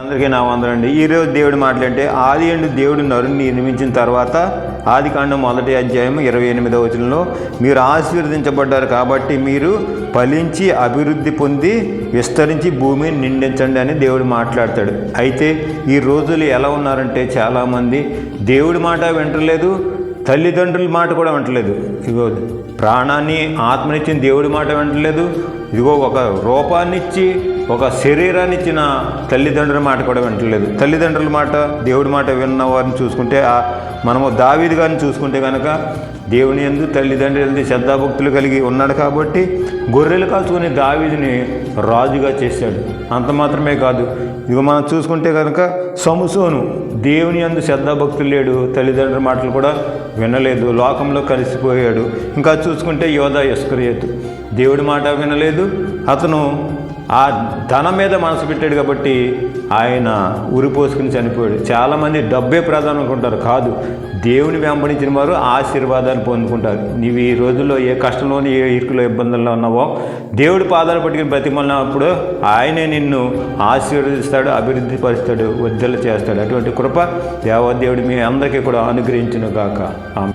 అందరికీ నా వందనండి ఈరోజు దేవుడు మాట్లాడితే ఆది ఎండు దేవుడు నరుని నిర్మించిన తర్వాత ఆది కాండం మొదటి అధ్యాయం ఇరవై ఎనిమిదవ వచనంలో మీరు ఆశీర్వదించబడ్డారు కాబట్టి మీరు ఫలించి అభివృద్ధి పొంది విస్తరించి భూమిని నిండించండి అని దేవుడు మాట్లాడతాడు. అయితే ఈ రోజులు ఎలా ఉన్నారంటే చాలామంది దేవుడి మాట వింటలేదు తల్లిదండ్రుల మాట కూడా వింటలేదు. ఇగో ప్రాణాన్ని ఆత్మనిచ్చిన దేవుడి మాట వింటలేదు ఇదిగో ఒక రూపాన్నిచ్చి ఒక శరీరాన్ని ఇచ్చిన తల్లిదండ్రుల మాట కూడా వింటలేదు తల్లిదండ్రుల మాట దేవుడి మాట విన్న వారిని చూసుకుంటే ఆ- మనము దావీది గారిని చూసుకుంటే కనుక దేవుని ఎందు తల్లిదండ్రులది శ్రద్ధాభక్తులు కలిగి ఉన్నాడు కాబట్టి గొర్రెలు కాచుకుని దావీదిని రాజుగా చేశాడు. అంత మాత్రమే కాదు. ఇక మనం చూసుకుంటే కనుక సమసోను దేవుని అందు శ్రద్ధాభక్తులు లేడు తల్లిదండ్రుల మాటలు కూడా వినలేదు లోకంలో కలిసిపోయాడు. ఇంకా చూసుకుంటే యోధ యస్కరియతు దేవుడి మాట వినలేదు అతను ఆ ధనం మీద మనసు పెట్టాడు కాబట్టి ఆయన ఉరిపోసుకుని చనిపోయాడు. చాలామంది డబ్బే ప్రధానం అనుకుంటారు. కాదు దేవుని వెంబడించిన వారు ఆశీర్వాదాలు పొందుకుంటారు. నీవు ఈ రోజుల్లో ఏ కష్టంలోని ఏ ఇరుకులో ఇబ్బందుల్లో ఉన్నావో దేవుడి పాదాలు పట్టుకుని బ్రతిమలినప్పుడు ఆయనే నిన్ను ఆశీర్వదిస్తాడు అభివృద్ధి పరుస్తాడు వద్దలు చేస్తాడు. అటువంటి కృప దేవదేవుడు మీ అందరికీ కూడా అనుగ్రహించును గాక. ఆమె